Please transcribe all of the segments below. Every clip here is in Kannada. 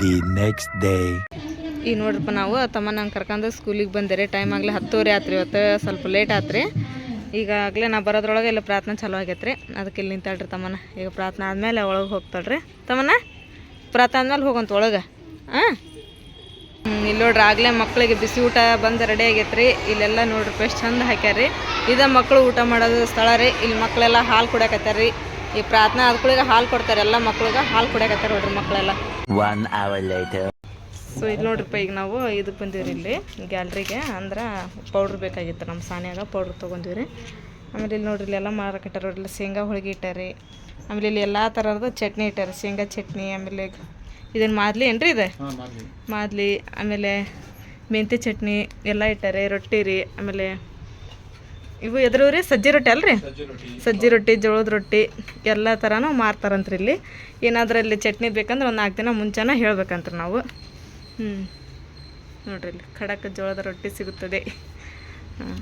the ನೆಕ್ಸ್ಟ್ ಡೇ ಈಗ ನೋಡ್ರಪ್ಪ ನಾವು ತಮ್ಮ ನಂಗೆ ಕರ್ಕೊಂಡು ಸ್ಕೂಲಿಗೆ ಬಂದಿರಿ ಟೈಮ್ ಆಗಲಿ ಹತ್ತುವರೆ ಆತ್ರಿ, ಇವತ್ತು ಸ್ವಲ್ಪ ಲೇಟ್ ಆತ್ರಿ. ಈಗಾಗಲೇ ನಾ ಬರೋದ್ರೊಳಗೆ ಎಲ್ಲ ಪ್ರಾರ್ಥನೆ ಚಲೋ ಆಗೈತ್ರಿ. ಅದಕ್ಕೆ ಇಲ್ಲಿ ನಿಂತಾಳ್ರಿ ತಮ್ಮನ ಈಗ ಪ್ರಾರ್ಥನೆ ಆದಮೇಲೆ ಒಳಗೆ ಹೋಗ್ತಾಳ್ರಿ. ತಮ್ಮನ ಪ್ರಾರ್ಥನೆ ಆದ್ಮೇಲೆ ಹೋಗಂತ ಒಳಗೆ. ಹಾಂ ಇಲ್ಲಿ ನೋಡ್ರಿ, ಆಗಲೇ ಮಕ್ಕಳಿಗೆ ಬಿಸಿ ಊಟ ಬಂದು ರೆಡಿ ಆಗೈತ್ರಿ. ಇಲ್ಲೆಲ್ಲ ನೋಡ್ರಿ ಎಷ್ಟು ಚಂದ ಹಾಕ್ಯಾರ ಇದ ಮಕ್ಕಳು ಊಟ ಮಾಡೋದು ಸ್ಥಳ ರೀ. ಇಲ್ಲಿ ಮಕ್ಕಳೆಲ್ಲ ಹಾಲು ಕುಡಿಯಕತ್ತಾರ ರೀ ಈ ಪ್ರಾರ್ಥನೆ ಆದ್ಕೂಳಿಗೆ ಹಾಲು ಕೊಡ್ತಾರೆ ಎಲ್ಲ ಮಕ್ಳಿಗೆ ಹಾಲು ಕುಡಿಯಕತ್ತಾರ ನೋಡ್ರಿ ಮಕ್ಕಳೆಲ್ಲ. ಒನ್ ಅವರ್ ಲೇಟರ್ ಸೊ ಇದು ನೋಡ್ರಿಪ್ಪ ಈಗ ನಾವು ಇದಕ್ಕೆ ಬಂದೀವಿ ಇಲ್ಲಿ ಗ್ಯಾಲ್ರಿಗೆ ಅಂದ್ರೆ ಪೌಡ್ರ್ ಬೇಕಾಗಿತ್ತು ನಮ್ಮ ಸಾನ್ಯಾಗ ಪೌಡ್ರ್ ತೊಗೊಂಡಿವಿ ರೀ ಆಮೇಲೆ ಇಲ್ಲಿ ನೋಡ್ರಿ ಇಲ್ಲೆಲ್ಲ ಮಾರಕಟ್ಟಾರ ನೋಡ್ರಿ ಶೇಂಗಾ ಹೋಳಿಗೆ ಇಟ್ಟಾರಿ. ಆಮೇಲೆ ಇಲ್ಲಿ ಎಲ್ಲ ಥರದ ಚಟ್ನಿ ಇಟ್ಟಾರೆ ಶೇಂಗಾ ಚಟ್ನಿ ಆಮೇಲೆ ಇದನ್ನು ಮಾದ್ಲಿ ಏನ್ರಿ ಇದೆ? ಮಾದ್ಲಿ ಆಮೇಲೆ ಮೆಂತ್ಯ ಚಟ್ನಿ ಎಲ್ಲ ಇಟ್ಟಾರೆ ರೊಟ್ಟಿ ರೀ ಆಮೇಲೆ ಇವು ಎದುರು ರೀ ಸಜ್ಜಿ ರೊಟ್ಟಿ ಅಲ್ರಿ? ಸಜ್ಜಿ ರೊಟ್ಟಿ. ಜೋಳದ ರೊಟ್ಟಿ ಎಲ್ಲ ಥರನೂ ಮಾರ್ತಾರಂತ್ರಿ ಇಲ್ಲಿ. ಏನಾದ್ರೂ ಇಲ್ಲಿ ಚಟ್ನಿ ಬೇಕಂದ್ರೆ ಒಂದು ನಾಲ್ಕು ದಿನ ಮುಂಚೆನ ಹೇಳ್ಬೇಕಂತ್ರಿ ನಾವು. ಹ್ಞೂ ನೋಡ್ರಿ ಇಲ್ಲಿ ಖಡಕ್ ಜೋಳದ ರೊಟ್ಟಿ ಸಿಗುತ್ತದೆ. ಹಾಂ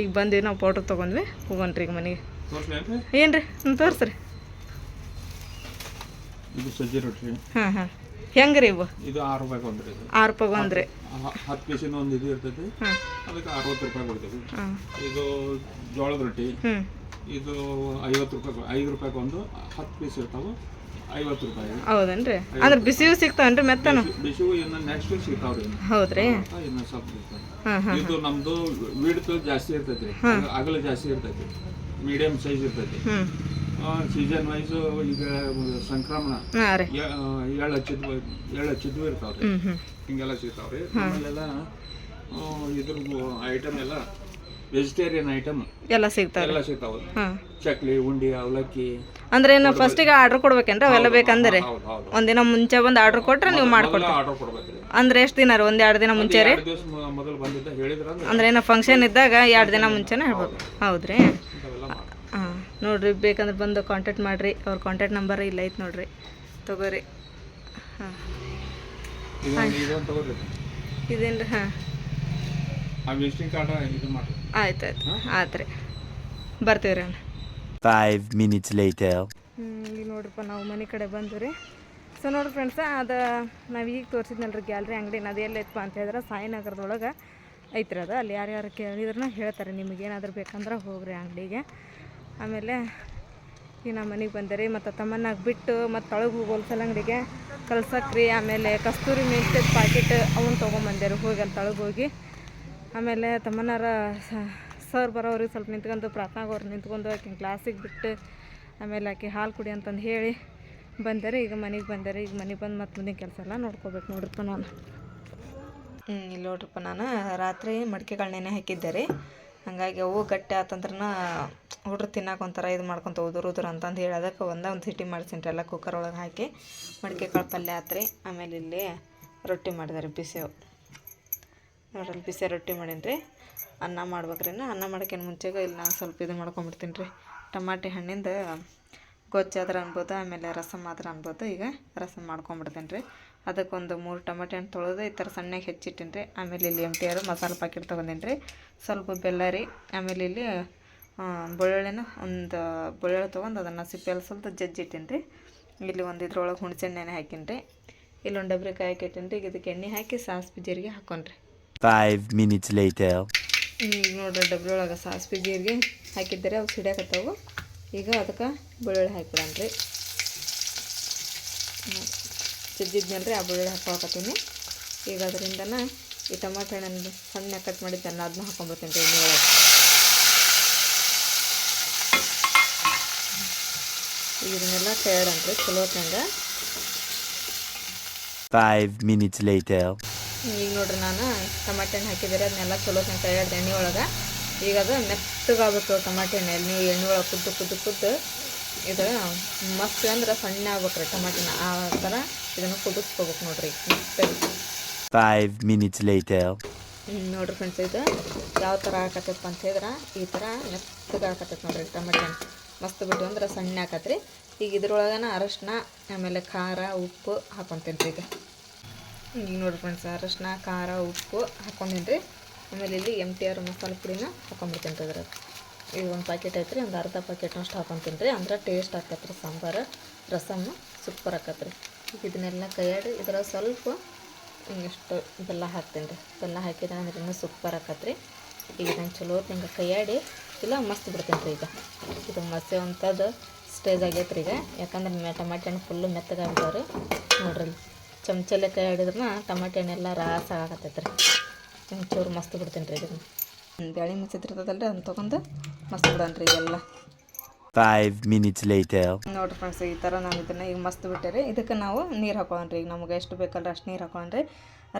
ಈಗ ಬಂದ್ವಿ ನಾವು ಪೌಡ್ರ್ ತೊಗೊಂಡ್ವಿ ಹೋಗೋಣ್ರಿ ಈಗ ಮನೆಗೆ. ಏನು ರೀ ಹ್ಞೂ ತೋರಿಸ್ರಿ. ಸಜ್ಜಿ ರೊಟ್ಟಿ. ಹಾಂ ಹಾಂ. ಹೆಂಗೆ ರೀ ಇವು? ಇದು ಆರು ರೂಪಾಯಿ ಒಂದ್ರಿ ಇದು ಆರು ರೂಪಾಯಿ ಒಂದು ರೀ ಹತ್ತು ಪೀಸಿನ ಒಂದು ಇದು ಇರ್ತೈತಿ. ಅದಕ್ಕೆ ಅರವತ್ತು ರೂಪಾಯಿ ಕೊಡ್ತೀವಿ. ಇದು ಜೋಳದ ರೊಟ್ಟಿ. ಇದು ಐವತ್ತು ರೂಪಾಯಿ ಐದು ರೂಪಾಯಿಗೆ ಒಂದು ಹತ್ತು ಪೀಸ್ ಇರ್ತಾವೆ. ಐವತ್ತು ರೂಪಾಯಿ. ಹೌದೇನ್ರಿ? ಅಂದ್ರೆ ಬಿಸಿಯೂ ಸಿಗ್ತಾವನ್ರಿ ಮೆತ್ತನ? ಬಿಸಿವು ಇನ್ನು ನೆಕ್ಸ್ಟ್ ಸಿಗ್ತಾವ್ರಿ. ಹೌದ್ರಿ? ಇನ್ನು ಸ್ವಲ್ಪ ಇದು ನಮ್ದು ವಿಡ್ತ್ ಜಾಸ್ತಿ ಇರ್ತೈತಿ. ಅಗಲ ಜಾಸ್ತಿ ಇರ್ತೈತಿ. ಮೀಡಿಯಂ ಸೈಜ್ ಇರ್ತೈತಿ. ಸೀಸನ್ ವೈಸ್ ಈಗ ಸಂಕ್ರಮಣ. ಎಳ್ಳು ಹಚ್ಚಿದ್ವು ಎಳ್ಳು ಹಚ್ಚಿದ್ವು ಇರ್ತಾವ್ರಿ. ಹಿಂಗೆಲ್ಲ ಸಿಗ್ತಾವ್ರಿ. ಆಮೇಲೆಲ್ಲ ಇದ್ರ ಐಟಮ್ ಎಲ್ಲ ವೆಜಿಟೇರಿಯನ್ ಐಟಮ್ ಎಲ್ಲ ಸಿಗ್ತಾವ ಎಲ್ಲ ಸಿಗ್ತಾವ. ಚಕ್ಲಿ ಉಂಡಿ ಅವಲಕ್ಕಿ. ಅಂದ್ರೆ ಏನು ಫಸ್ಟಿಗೆ ಆರ್ಡರ್ ಕೊಡ್ಬೇಕೇನ್ರಿ? ಅವೆಲ್ಲ ಬೇಕಂದ್ರೆ? ಒಂದಿನ ಮುಂಚೆ ಬಂದು ಆರ್ಡರ್ ಕೊಟ್ರೆ ನೀವು ಮಾಡ್ಕೊಡ್ತೀರಿ. ಅಂದ್ರೆ ಎಷ್ಟು ದಿನ ರೀ? ಒಂದು ಎರಡು ದಿನ ಮುಂಚೆ ರೀ? ಅಂದ್ರೆ ಏನೋ ಫಂಕ್ಷನ್ ಇದ್ದಾಗ ಎರಡು ದಿನ ಮುಂಚೆನೇ ಹೇಳ್ಬೋದು. ಹೌದ್ರಿ. ನೋಡ್ರಿ ಬೇಕಂದ್ರೆ ಬಂದು ಕಾಂಟ್ಯಾಕ್ಟ್ ಮಾಡಿರಿ. ಅವ್ರ ಕಾಂಟ್ಯಾಕ್ಟ್ ನಂಬರ್ ಇಲ್ಲ ಐತೆ ನೋಡಿರಿ. ತಗೋರಿ. ಹಾಂ. ಇದೇನು ರೀ ಹಾಂ. ಆಯ್ತು ಆಯ್ತು ಆಯ್ತು. ರೀ ಬರ್ತೀವಿ ರೀ ಅಣ್ಣ. Minutes later. ಹ್ಞೂ ಈಗ ನೋಡ್ರಪ್ಪ ನಾವು ಮನೆ ಕಡೆ ಬಂದು ರೀ ಸೊ ನೋಡಿರಿ ಫ್ರೆಂಡ್ಸ ಅದು ನಾವು ಈಗ ತೋರಿಸಿದ್ನಲ್ರಿ ಗ್ಯಾಲ್ರಿ ಅಂಗಡಿ ಅದು ಎಲ್ಲೈತಪ್ಪ ಅಂತ ಹೇಳಿದ್ರೆ ಸಾಯಿನಗರದೊಳಗೆ ಐತ್ರಿ ಅದು. ಅಲ್ಲಿ ಯಾರ್ಯಾರು ಕೇಳಿದ್ರೂ ಹೇಳ್ತಾರೆ ನಿಮಗೆ ಏನಾದರೂ ಬೇಕಂದ್ರೆ ಹೋಗ್ರಿ ಅಂಗಡಿಗೆ. ಆಮೇಲೆ ಈಗ ನಮ್ಮ ಮನೆಗೆ ಬಂದೆ ರೀ ಮತ್ತು ತಮ್ಮನ್ನಾಗ ಬಿಟ್ಟು ಮತ್ತು ತೊಳಗೆ ಹೋಲ್ಸಲ್ ಅಂಗಡಿಗೆ ಕಲ್ಸಕ್ರಿ ಆಮೇಲೆ ಕಸ್ತೂರಿ ಮೆಂತ್ಯದ ಪ್ಯಾಕೆಟ್ ಅವನ್ನ ತೊಗೊಂಬಂದೆ ರೀ ಹೋಗಿ ಅಲ್ಲಿ ತೊಳಗೆ ಹೋಗಿ. ಆಮೇಲೆ ತಮ್ಮನಾರ ಸರ್ ಬರೋರಿಗೆ ಸ್ವಲ್ಪ ನಿಂತ್ಕೊಂಡು ಪ್ರಾರ್ಥನಾಗೋರು ನಿಂತ್ಕೊಂಡು ಆಕೆ ಕ್ಲಾಸಿಗೆ ಬಿಟ್ಟು ಆಮೇಲೆ ಆಕೆ ಹಾಲು ಕುಡಿ ಅಂತಂದು ಹೇಳಿ ಬಂದರೆ ಈಗ ಮನೆಗೆ ಬಂದರೆ ಈಗ ಮನೆಗೆ ಬಂದು ಮತ್ತೆ ಮುಂದಿನ ಕೆಲಸ ಎಲ್ಲ ನೋಡ್ಕೋಬೇಕು ನೋಡ್ರಪ್ಪ ನಾನು ಇಲ್ಲಿ ನೋಡ್ರಪ್ಪ ನಾನು. ರಾತ್ರಿ ಮಡಿಕೆಗಳು ನೆನೆ ಹಾಕಿದ್ದೆ ರೀ. ಹಾಗಾಗಿ ಅವು ಗಟ್ಟಿ ಆತಂದ್ರನ ಹುಡ್ರು ತಿನ್ನಕ್ಕೆ ಒಂಥರ ಇದು ಮಾಡ್ಕೊತ ಉದುರು ಉದುರು ಅಂತಂದು ಹೇಳಿ ಅದಕ್ಕೆ ಒಂದೇ ಒಂದು ಸಿಟಿ ಮಾಡ್ಸಿನಿ ಎಲ್ಲ ಕುಕ್ಕರ್ ಒಳಗೆ ಹಾಕಿ ಮಡಿಕೆ ಕಾಳು ಪಲ್ಯ ಆತ್ರಿ. ಆಮೇಲೆ ಇಲ್ಲಿ ರೊಟ್ಟಿ ಮಾಡಿದಾರೆ ಬಿಸಿವು ನೋಡ್ರಿ ಬಿಸಿ ರೊಟ್ಟಿ ಮಾಡೀನಿ ರೀ ಅನ್ನ ಮಾಡ್ಬೇಕ್ರಿ ಅನ್ನ ಮಾಡೋಕ್ಕೇನು ಮುಂಚೆಗೆ ಇಲ್ಲಿ ನಾನು ಸ್ವಲ್ಪ ಇದು ಮಾಡ್ಕೊಂಬಿಡ್ತೀನಿ ರೀ ಟಮಾಟಿ ಹಣ್ಣಿಂದ ಗೊಜ್ಜಾದ್ರೆ ಅನ್ಬೋದು ಆಮೇಲೆ ರಸಮ್ ಆದ್ರೆ ಅನ್ಬೋದು. ಈಗ ರಸಮ್ ಮಾಡ್ಕೊಂಬಿಡ್ತೇನೆ ರೀ. ಅದಕ್ಕೊಂದು ಮೂರು ಟೊಮೆಟೊ ಹಣ್ಣು ತೊಳೆದು ಈ ಥರ ಸಣ್ಣಗೆ ಹೆಚ್ಚಿಟ್ಟಿನಿ ರೀ. ಆಮೇಲೆ ಇಲ್ಲಿ ಎಂ ಟಿ ಆರು ಮಸಾಲೆ ಪ್ಯಾಕೆಟ್ ತೊಗೊಂಡಿನಿ ರೀ. ಸ್ವಲ್ಪ ಬೆಲ್ಲ ರೀ. ಆಮೇಲೆ ಇಲ್ಲಿ ಬೆಳ್ಳುಳ್ಳಿನ ಒಂದು ಬೆಳ್ಳುಳ್ಳಿ ತೊಗೊಂಡು ಅದನ್ನು ಸಿಪ್ಪೆಯಲ್ಲಿ ಸ್ವಲ್ಪ ಜಜ್ಜಿಟ್ಟಿನಿ ರೀ. ಇಲ್ಲಿ ಒಂದು ಇದ್ರೊಳಗೆ ಹುಣಸೆಣ್ಣೆನೆ ಹಾಕಿನಿ ರೀ. ಇಲ್ಲಿ ಒಂದು ಡಬ್ರಿ ಕಾಯಿ ಇಟ್ಟಿನಿ ರೀ. ಈಗ ಇದಕ್ಕೆ ಎಣ್ಣೆ ಹಾಕಿ ಸಾಸಿವೆ ಜೀರಿಗೆ ಹಾಕೊಂಡ್ರಿ ಫೈವ್ ಮಿನಿಟ್ಸ್ later. ಈಗ ನೋಡ್ರಿ ಡಬ್ರಿ ಒಳಗೆ ಸಾಸಿವೆ ಜೀರಿಗೆ ಹಾಕಿದ್ದಾರೆ ಅವು ಸಿಡಿಯಾಕತ್ತಾವು. ಈಗ ಅದಕ್ಕೆ ಬೆಳ್ಳುಳ್ಳಿ ಹಾಕಿಬಿಡನ್ರಿ ರೀ ಆ ಬೆಳ್ಳುಳ್ಳಿ ಹಾಕೊಳಕತ್ತೀನಿ. ಈಗ ಅದರಿಂದನ ಈ ಟಮಾಟೆ ಹಣ್ಣನ್ನು ಸಣ್ಣ ಕಟ್ ಮಾಡಿದ್ದೆಲ್ಲ ಅದನ್ನ ಹಾಕೊಂಡ್ಬಿಡ್ತೀನಿ ರೀ ಎಣ್ಣೆ ಇದನ್ನೆಲ್ಲ ಕೈಯಾಡನ್ರಿ ಚಲೋ ತಂಗ ಫೈವ್ ಮಿನಿಟ್ಸ್ later. ಈಗ ನೋಡ್ರಿ ನಾನು ಟಮಾಟೆ ಹಣ್ಣು ಹಾಕಿದರೆ ಅದನ್ನೆಲ್ಲ ಚಲೋ ತಂಗ ಎಣ್ಣೆ ಒಳಗೆ ಈಗ ಅದು ಮೆತ್ತಗಾಗ್ಬೇಕು ಟಮಾಟೆ ಹಣ್ಣು ಎಣ್ಣೆ ಎಣ್ಣೆ ಒಳಗೆ ಕುದ್ದು ಕುದ್ದು ಕುದ್ದು ಇದು ಮಸ್ತ್ ಅಂದ್ರೆ ಸಣ್ಣ ಆಗ್ಬೇಕ್ರಿ ಟಮಾಟಿನ. ಆ ಥರ ಇದನ್ನು ಕುದಿಸ್ಕೋಬೇಕು ನೋಡ್ರಿ. Five minutes. ಹ್ಮ್, ನೋಡ್ರಿ ಫ್ರೆಂಡ್ಸ್ ಇದು. ಯಾವ ಥರ ಆಕತ್ತಪ್ಪ ಅಂತ ಹೇಳಿದ್ರೆ ಈ ಥರ ಮೆತ್ತಗೆ ಆಕತ್ತೈತೆ ನೋಡ್ರಿ ಟಮಾಟೆ. ಮಸ್ತ್ ಬಿಟ್ಟು ಅಂದ್ರೆ ಸಣ್ಣ ಹಾಕತ್ರಿ ಈಗ ಇದ್ರೊಳಗನ ಅರಶಿನ ಆಮೇಲೆ ಖಾರ ಉಪ್ಪು ಹಾಕೊತೀನಿ ರೀ ಈಗ ಈಗ ನೋಡ್ರಿ ಫ್ರೆಂಡ್ಸ್ ಅರಶಿನ ಖಾರ ಉಪ್ಪು ಹಾಕೊಂಡಿನಿ ರೀ ಆಮೇಲೆ ಇಲ್ಲಿ ಎಂ ಟಿ ಆರ್ ಮಸಾಲೆ ಪುಡಿನ ಹಾಕೊಂಡ್ಬಿಡ್ತೀನಿ ರೀ ಅದ್ರಾಗ ಈಗ ಒಂದು ಪ್ಯಾಕೆಟ್ ಐತ್ರಿ, ಒಂದು ಅರ್ಧ ಪ್ಯಾಕೆಟ್ನಷ್ಟು ಹಾಕೊತೀನಿ ರೀ. ಅಂದ್ರೆ ಟೇಸ್ಟ್ ಆಕತ್ರಿ, ಸಾಂಬಾರು ರಸಮ್ ಸೂಪರ್ ಆಕತ್ರಿ. ಈಗ ಇದನ್ನೆಲ್ಲ ಕೈಯಾಡಿ ಇದರ ಸ್ವಲ್ಪ ಇಷ್ಟು ಬೆಲ್ಲ ಹಾಕ್ತೀನಿ ರೀ. ಬೆಲ್ಲ ಹಾಕಿದ್ರೆ ಅಂದ್ರೆ ಇನ್ನೂ ಸೂಪರ್ ಆಕತ್ರಿ. ಈಗ ಇದನ್ನು ಚಲೋ ಹಿಂಗೆ ಕೈಯಾಡಿ, ಇಲ್ಲ ಮಸ್ತ್ ಬಿಡ್ತೀನಿ ರೀ ಈಗ. ಇದು ಮಸೆ ಅಂಥದ್ದು ಸ್ಟೇಜ್ ಆಗೈತೆ ರೀ ಈಗ. ಯಾಕಂದ್ರೆ ಟಮಾಟೆ ಹಣ್ಣು ಫುಲ್ಲು ಮೆತ್ತಗಾಗ್ಬಿಟ್ಟವ್ರಿ ನೋಡ್ರಿ ಚಮಚಲ್ಲೇ ಕೈ ಆಡಿದ್ರನ್ನ ಟಮಾಟೆ ಹಣ್ಣೆಲ್ಲ ರಾಸ ಆಗತ್ತೈತೆ ರೀ ಒಂಚೂರು ಮಸ್ತ್ ಬಿಡ್ತೇನೆ ರೀ ಇದನ್ನು ಬ್ಯಾಳಿ ಮುಚ್ಚಿದ್ರದಲ್ಲ ಅದನ್ನ ತೊಗೊಂಡು ಮಸ್ತ್ ಬಿಡೋಣ ರೀ ಎಲ್ಲ ಫೈವ್ ಮಿನಿಟ್ಸ್ ಲೇಟರ್ ನೋಡಿ ಫ್ರೆಂಡ್ಸ್ ಈ ಥರ ನಾನು ಇದನ್ನು ಈಗ ಮಸ್ತ್ ಬಿಟ್ಟೆ ಇದಕ್ಕೆ ನಾವು ನೀರು ಹಾಕೊಳ್ಳೋಣ್ರಿ ಈಗ ನಮಗೆ ಎಷ್ಟು ಬೇಕಲ್ಲ ಅಷ್ಟು ನೀರು ಹಾಕೊಳ್ಳೋಣ್ರಿ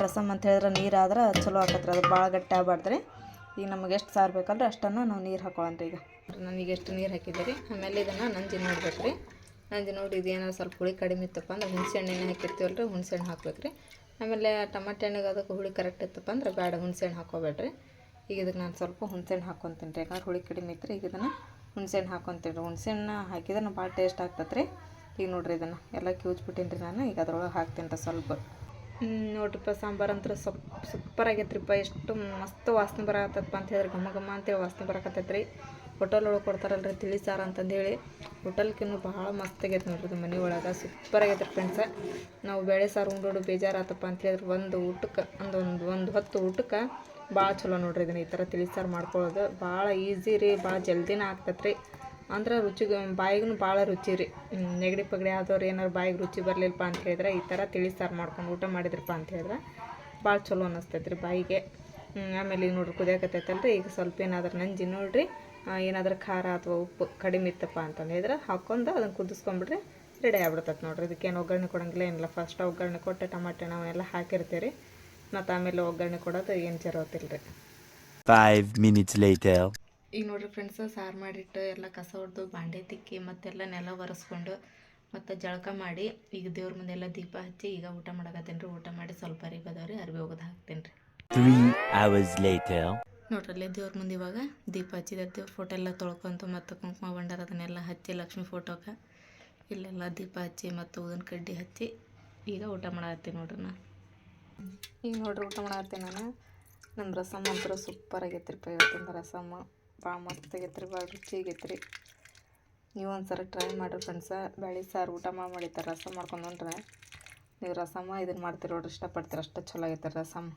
ರಸಮ್ ಅಂತ ಹೇಳಿದ್ರೆ ನೀರು ಆದ್ರೆ ಚಲೋ ಆಕತ್ರಿ ಅದು ಭಾಳ ಗಟ್ಟಿ ಆಗ್ಬಾರ್ದ್ರಿ. ಈಗ ನಮಗೆ ಎಷ್ಟು ಸಾರು ಬೇಕಲ್ರಿ ಅಷ್ಟನ್ನು ನಾವು ನೀರು ಹಾಕೊಳ್ಳೋಣ್ರಿ ಈಗ. ನನಗೆ ಎಷ್ಟು ನೀರು ಹಾಕಿದ್ದೆ ರೀ ಆಮೇಲೆ ಇದನ್ನು ನಂಜಿ ನೋಡ್ಬೇಕು ರೀ ನಂಜಿ ನೋಡಿ ಇದೇನೋ ಸ್ವಲ್ಪ ಹುಳಿ ಕಡಿಮೆ ಇತ್ತಪ್ಪ ಅಂದ್ರೆ ಹುಣಸೆ ಹಣ್ಣು ಹಾಕಿರ್ತೀವಲ್ಲ ರೀ ಹುಣಸೆ ಹಣ್ಣು ಹಾಕ್ಬೇಕು ರೀ ಆಮೇಲೆ ಟಮಾಟೆ ಹಣ್ಣಿಗೆ ಅದಕ್ಕೆ ಹುಳಿ ಕರೆಕ್ಟ್ ಇತ್ತಪ್ಪ ಅಂದ್ರೆ ಬೇಡ ಹುಣಸೆ ಹಣ್ಣು ಹಾಕೋಬೇಡ್ರಿ ಈಗ ಇದಕ್ಕೆ ನಾನು ಸ್ವಲ್ಪ ಹುಣಸೆ ಹಣ್ಣು ಹಾಕ್ಕೊತೀನಿ ರೀ. ಯಾಕಂದ್ರೆ ಹುಳಿ ಕಡಿಮೆ ಇತ್ತು ಈಗ ಇದನ್ನು ಹುಣಸೆ ಹಣ್ಣು ಹಾಕ್ಕೊತೀನಿ ರೀ. ಹುಣಸೆ ಹಣ್ಣು ಹಾಕಿದ್ರೆ ಭಾಳ ಟೇಸ್ಟ್ ಆಗ್ತದೆ ರೀ ಈಗ ನೋಡ್ರಿ ಇದನ್ನು ಎಲ್ಲ ಕಿವುಚ್ಬಿಟ್ಟಿನಿ ರೀ ನಾನು. ಈಗ ಅದ್ರೊಳಗೆ ಹಾಕ್ತೀನಿ ರೀ ಸ್ವಲ್ಪ. ನೋಡ್ರಿಪ್ಪ ಸಾಂಬಾರು ಅಂತೂ ಸೊಪ್ ಸೂಪರ್ ಆಗೈತ್ರಿಪ್ಪ ಎಷ್ಟು ಮಸ್ತ್ ವಾಸನೆ ಬರಕತ್ತಪ್ಪ ಅಂತ ಹೇಳಿದ್ರೆ ಘಮ ಘಮ ಅಂತೇಳಿ ವಾಸನೆ ಬರಕತ್ತೈತೆ ರೀ ಹೋಟೆಲ್ ಒಳಗೆ ಕೊಡ್ತಾರಲ್ರಿ ತಿಳಿ ಸಾರು ಅಂತಂದೇಳಿ. ಹೋಟೆಲ್ಕಿನ್ನೂ ಭಾಳ ಮಸ್ತ್ ಆಗೈತೆ ನೋಡ್ರಿ ಇದು ಮನೆ ಒಳಗೆ. ಸೂಪರ್ ಆಗೈತೆ ಫ್ರೆಂಡ್ಸ ನಾವು ಬೇಳೆ ಸಾರು, ಉಂಡೋಡು ಬೇಜಾರಾತಪ್ಪ ಅಂತ ಹೇಳಿದ್ರೆ ಒಂದು ಊಟಕ್ಕೆ, ಒಂದು ಒಂದು ಒಂದು ಹೊತ್ತು ಊಟಕ್ಕೆ ಭಾಳ ಚಲೋ ನೋಡ್ರಿ ಇದನ್ನ ಈ ಥರ ತಿಳಿ ಸಾರು ಮಾಡ್ಕೊಳ್ಳೋದು. ಭಾಳ ಈಸಿ ರೀ, ಭಾಳ ಜಲ್ದಿನ ಆಗ್ತೈತೆ ರೀ ಅಂದ್ರೆ ರುಚಿಗೆ ಬಾಯಿಗೂ ಭಾಳ ರುಚಿ ರೀ. ನೆಗಡಿ ಪಗಡಿ ಆದವ್ರು ಏನಾರು ಬಾಯಿಗೆ ರುಚಿ ಬರಲಿಲ್ಲಪ್ಪ ಅಂತ ಹೇಳಿದ್ರೆ ಈ ಥರ ತಿಳಿ ಸಾರು ಮಾಡ್ಕೊಂಡು ಊಟ ಮಾಡಿದ್ರಪ್ಪ ಅಂತ ಹೇಳಿದ್ರೆ ಭಾಳ ಚಲೋ ಅನ್ನಿಸ್ತೈತೆ ರೀ ಬಾಯಿಗೆ. ಆಮೇಲೆ ಈಗ ನೋಡ್ರಿ ಕುದಿಯಾಕತ್ತೈತಲ್ರಿ. ಈಗ ಸ್ವಲ್ಪ ಏನಾದ್ರೂ ನಂಜಿ ನೋಡ್ರಿ. ಏನಾದರೂ ಖಾರ ಅಥವಾ ಉಪ್ಪು ಕಡಿಮೆ ಇತ್ತಪ್ಪ ಅಂತಂದಿದ್ರೆ ಹಾಕ್ಕೊಂಡು ಅದನ್ನು ಕುದಿಸ್ಕೊಂಬಿಡ್ರಿ ರೆಡಿ ಆಗ್ಬಿಡ್ತೈತೆ ನೋಡ್ರಿ. ಇದಕ್ಕೇನು ಒಗ್ಗರಣೆ ಕೊಡಂಗಿಲ್ಲ ಏನಿಲ್ಲ. ಫಸ್ಟ್ ಒಗ್ಗರಣೆ ಕೊಟ್ಟು ಟಮಾಟೆ ನಾವೆಲ್ಲ ಹಾಕಿರ್ತೀವಿ ರೀ ಮತ್ತು ಆಮೇಲೆ ಒಗ್ಗರಣೆ ಕೊಡೋದು ಏನು ಜರೋತಿಲ್ಲ ರೀ ಫೈವ್ minutes later. ಈಗ ನೋಡ್ರಿ ಫ್ರೆಂಡ್ಸ್ ಸಾರು ಮಾಡಿಟ್ಟು ಎಲ್ಲ ಕಸ ಹೊಡೆದು ಬಾಂಡೆ ತಿಕ್ಕಿ ಮತ್ತೆಲ್ಲ ನೆಲ ಒರೆಸ್ಕೊಂಡು ಮತ್ತು ಜಳಕ ಮಾಡಿ ಈಗ ದೇವ್ರ ಮುಂದೆಲ್ಲ ದೀಪ ಹಚ್ಚಿ ಈಗ ಊಟ ಮಾಡಕತ್ತೇನೆ ರೀ. ಊಟ ಮಾಡಿ ಸ್ವಲ್ಪ ಅರಿವಿ ಬದವ್ರಿ ಅರಿವಿ ಹಾಕ್ತೀನಿ ಹಾಕ್ತೇನೆ ರೀ. Three ಅವರ್ಸ್ ಲೇಟರ್ ನೋಡ್ರಲ್ಲಿ ಅಲ್ಲೇ ದೇವ್ರ ಮುಂದೆ ಇವಾಗ ದೀಪ ಹಚ್ಚಿದ. ದೇವ್ರ ಫೋಟೋ ಎಲ್ಲ ತೊಳ್ಕೊಂತ ಮತ್ತು ಕುಂಕುಮ ಬಂಡಾರ ಅದನ್ನೆಲ್ಲ ಹಚ್ಚಿ ಲಕ್ಷ್ಮಿ ಫೋಟೋಕ್ಕೆ ಇಲ್ಲೆಲ್ಲ ದೀಪ ಹಚ್ಚಿ ಮತ್ತು ಊದಿನ ಕಡ್ಡಿ ಹಚ್ಚಿ ಈಗ ಊಟ ಮಾಡತ್ತೀನಿ ನೋಡ್ರಿ ನಾ. ಈಗ ನೋಡ್ರಿ ಊಟ ಮಾಡತ್ತೀನಿ ನಾನು. ನಮ್ಮ ರಸಮ್ಮ ಅಂತೂ ಸೂಪರ್ ಆಗೈತೆ ರೀ ಇವತ್ತಿಂದ ರಸಮ್ಮ ಭಾಳ ಮಸ್ತ್ ಆಗೈತ್ರಿ ರೀ ಭಾಳ ರುಚಿ ಆಗೈತ್ರಿ. ರೀ ನೀವು ಒಂದ್ಸಲ ಟ್ರೈ ಮಾಡಿರಿ ಫ್ರೆಂಡ್ಸ ಬ್ಯಾಳಿ ಸಾರು ಊಟ ಮಾಡಿ ಮಾಡಿರ್ತಾರೆ ರಸಮ್ ಮಾಡ್ಕೊಂಡು ಹೊಂಟ್ರೆ ನೀವು ರಸಮ್ಮ? ಇದನ್ನ ಮಾಡ್ತೀರ ನೋಡ್ರಿ ಇಷ್ಟಪಡ್ತೀರ ಅಷ್ಟು ಚಲೋ ಆಗೈತೆ ರಸಮ್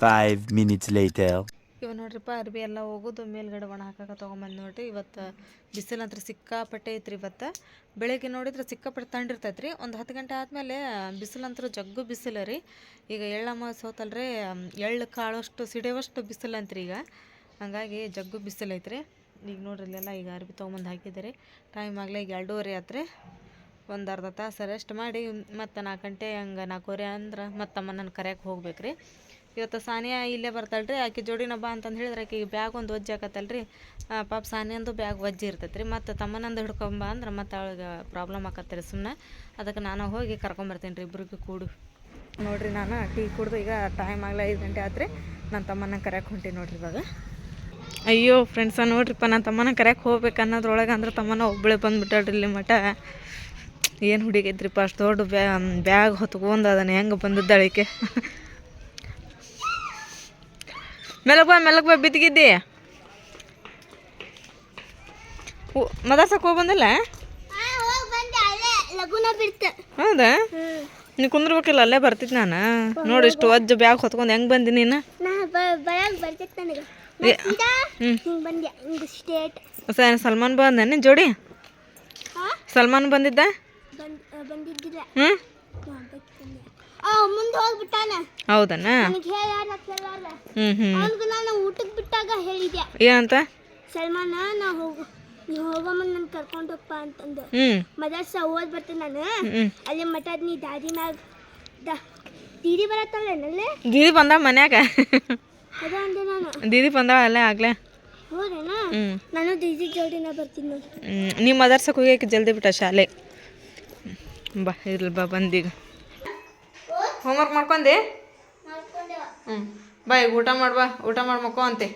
ಮಿನಿಟ್ಸ್ minutes later. ಇವ ನೋಡ್ರಿಪ್ಪ ಅರ್ಬಿ ಎಲ್ಲ ಹೋಗೋದು ಮೇಲ್ಗಡೆ ಒಣ ಹಾಕಕ್ಕೆ ತೊಗೊಂಬಂದು ನೋಡ್ರಿ. ಇವತ್ತು ಬಿಸಿಲು ಅಂತ ಸಿಕ್ಕಾಪಟ್ಟೆ ಐತ್ರಿ ಇವತ್ತು. ಬೆಳಗ್ಗೆ ನೋಡಿದ್ರೆ ಸಿಕ್ಕಾಪಟ್ಟೆ ತಣ್ಣಿರ್ತೈತೆ ರೀ ಒಂದು ಹತ್ತು ಗಂಟೆ ಆದಮೇಲೆ ಬಿಸಿಲಂತೂ ಜಗ್ಗು ಬಿಸಿಲು ರೀ. ಈಗ ಎಳ್ಳಮ್ಮ ಸೋತಲ್ರಿ ಎಳ್ಳು ಕಾಳಷ್ಟು ಸಿಡಿಯೋವಷ್ಟು ಬಿಸಿಲು ಅಂತ್ರಿ ಈಗ. ಹಂಗಾಗಿ ಜಗ್ಗು ಬಿಸಿಲು ಐತ್ರಿ. ಈಗ ನೋಡ್ರಿ ಇಲ್ಲೆಲ್ಲ ಈಗ ಅರ್ಬಿ ತೊಗೊಂಬಂದು ಹಾಕಿದ್ದೀರಿ. ಟೈಮ್ ಆಗಲೇ ಈಗ ಎರಡೂವರೆ ಆತ್ರಿ. ಒಂದು ಅರ್ಧ ತಾಸು ರೆಸ್ಟ್ ಮಾಡಿ, ಮತ್ತು ನಾಲ್ಕು ಗಂಟೆ ಹಂಗೆ ನಾಲ್ಕೂವರೆ ಅಂದ್ರೆ ಮತ್ತೆ ನನ್ನ ಕರೆಯಕ್ಕೆ ಹೋಗ್ಬೇಕು ರೀ ಇವತ್ತು ಸಾನಿಯಾ ಇಲ್ಲೇ ಬರ್ತಾಳ್ರಿ, ಆಕೆ ಜೋಡಿನ ಬಾ ಅಂತಂದು ಹೇಳಿದ್ರೆ ಆಕೆ ಬ್ಯಾಗ್ ಒಂದು ಒಜ್ಜೆ ಆಕತ್ತಲ್ಲ ರೀ ಪಾಪ ಸಾನಿಯಂದು ಬ್ಯಾಗ್ ಒಜ್ಜಿ ಇರ್ತೈತೆ ರೀ ಮತ್ತು ತಮ್ಮನಂದು ಹಿಡ್ಕೊಂಬ ಅಂದ್ರೆ ಮತ್ತೆ ಅವಳಿಗೆ ಪ್ರಾಬ್ಲಮ್ ಆಕತ್ತೆ ರೀ ಸುಮ್ಮನೆ ಅದಕ್ಕೆ ನಾನು ಹೋಗಿ ಕರ್ಕೊಂಬರ್ತೀನಿ ರೀ ಇಬ್ಬರಿಗೂ ಕೂಡು. ನೋಡಿರಿ ನಾನು ಟೀ ಕುಡ್ದು ಈಗ ಟೈಮ್ ಆಗಲ್ಲ ಐದು ಗಂಟೆ ಆದರೆ ನನ್ನ ತಮ್ಮನ ಕರೆಯಕ್ಕೆ ಹೊಂಟೀನಿ ನೋಡ್ರಿ ಇವಾಗ. ಅಯ್ಯೋ ಫ್ರೆಂಡ್ಸ ನೋಡ್ರಿಪ್ಪ ನನ್ನ ತಮ್ಮನ ಕರೆಯಕ್ಕೆ ಹೋಗ್ಬೇಕು ಅನ್ನೋದ್ರೊಳಗೆ ಅಂದ್ರೆ ತಮ್ಮನ ಒಬ್ಬಳೆ ಬಂದುಬಿಟ್ಟಾಳ್ರಿ ಇಲ್ಲಿ ಮಠ. ಏನು ಹುಡುಗೈತ್ರಿಪ್ಪ ಅಷ್ಟು ದೊಡ್ಡ ಬ್ಯಾ ಬ್ಯಾಗ್ ಹೊತ್ಕೊಂಡು ಅದನ್ನು ಹೆಂಗೆ ಬಂದಿದ್ದಾಳಿಕೆ ಮೆಲಕ್ ಬಾ ಮೆಲಕ್ ಬಾ ಬಿದ್ದಿಗಿದ್ದಿ? ಮದರ್ಸಕ್ಕೆ ಹೋಗಿ ಬಂದಿಲ್ಲ? ಹೌದಾ? ನೀ ಕುಂದ್ರಬೇಕಿಲ್ಲ ಅಲ್ಲೇ ಬರ್ತಿದ್ ನಾನು? ನೋಡಿ ಇಷ್ಟು ಒಜ್ಜ ಬ್ಯಾಗ್ ಹೊತ್ಕೊಂಡು ಹೆಂಗೆ ಬಂದಿ ನೀನು? ಸಲ್ಮಾನ್ ಬಂದ ನಿನ್ನ ಜೋಡಿ? ಸಲ್ಮಾನ್ ಬಂದಿದ್ದ? ಬಂದ್ ಬಂದಿದ್ದಿಲ್ಲ. ಹ್ಞೂ ಆ ಮುಂದೆ ಹೋಗ್ಬಿಟ್ಟಾನ ಹೌದನ? ಹ್ಞೂ ಹ್ಞೂ ಅವನಿಗೆ ನಾನು ಊಟಕ್ಕೆ ಬಿಟ್ಟಾಗ ಹೇಳಿದ್ಯಾ? ಏನಂತ? ಸಲ್ಮಾನ ನಾ ಹೋಗು ನೀ ಹೋಗಮ್ಮ ನನ್ನ ಕರ್ಕೊಂಡು ಹೋಗಪ್ಪ ಅಂತಂದು ಮದರ್ಸ ಓದ್ ಬರ್ತೀನಿ ನಾನು. ಅಲ್ಲಿ ಮಠ ನೀ ದಾದಿ ಮ್ಯಾಗ ದೀದಿ ಬರತ್ತಲ್ಲ ನಲ್ಲೇ? ದೀದಿ ಬಂದ ಮನ್ಯಾಗ? ಅದ ಅಂದೆ ನಾನು. ದೀದಿ ಬಂದಾವ ಅಲ್ಲೇ ಆಗ್ಲೇ? ಹೋದೇನಾ? ನಾನು ದೀದಿ ಜೋಡಿನ ಬರ್ತೀನಿ ನೋಡಿ. ಹ್ಮ್, ನೀ ಮದರ್ಸಕ್ಕೆ ಹೋಗಿ ಜಲ್ದಿ ಬಿಟ್ಟ ಶಾಲೆ. ಬಾ, ಇರ್ಲಿ ಬಾ, ಬಂದೀಗ. ಹೋಮ್ವರ್ಕ್ ಮಾಡ್ಕೊಂಡೆ? ಹ್ಞೂ ಬಾ, ಈಗ ಊಟ ಮಾಡ್ಬಾ ಊಟ ಮಾಡಿ ಮಕ್ಕೋ ಅಂತೆ.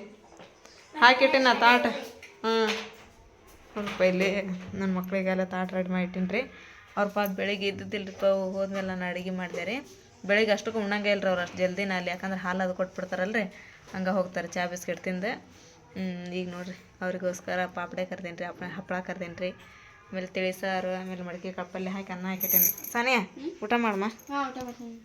ಹಾಕಿಟ್ಟಿನ ತಾಟ. ಹ್ಞೂ ಸ್ವಲ್ಪ ಇಲ್ಲಿ ನನ್ನ ಮಕ್ಕಳಿಗೆಲ್ಲ ತಾಟ ರೆಡಿ ಮಾಡಿಟ್ಟಿನಿ ರೀ. ಅವ್ರ ಪಾಪ ಬೆಳಿಗ್ಗೆ ಇದ್ದಿದ್ದಿಲ್ಲ ಹೋದ್ಮೇಲೆ ನಾನು ಅಡುಗೆ ಮಾಡಿದೆ ರೀ. ಬೆಳಿಗ್ಗೆ ಅಷ್ಟಕ್ಕೆ ಉಣ್ಣಂಗೆ ರೀ ಅವ್ರು ಅಷ್ಟು ಜಲ್ದಿನ ಅಲ್ಲಿ, ಯಾಕಂದ್ರೆ ಹಾಲು ಅದು ಕೊಟ್ಬಿಡ್ತಾರಲ್ರಿ. ಹಂಗೆ ಹೋಗ್ತಾರೆ ಚಾ, ಬಿಸ್ಕೆಟ್ ತಿಂದು. ಈಗ ನೋಡಿರಿ, ಅವ್ರಿಗೋಸ್ಕರ ಪಾಪಡೆ ಕರ್ದೇನೆ ರೀ ಹಪ್ಪಳ ಕರ್ದೇನೆ ರೀ ಆಮೇಲೆ ತಿಳಿಸಾರು ಆಮೇಲೆ ಮಡಿಕೆ ಕಾಳು ಪಲ್ಯ ಹಾಕಿ ಅನ್ನ ಹಾಕಿಟ್ಟೇನಿ. ಸಾನಿಯಾ ಊಟ ಮಾಡಮ್ಮ ಊಟ ಮಾಡ್ತೀನಿ.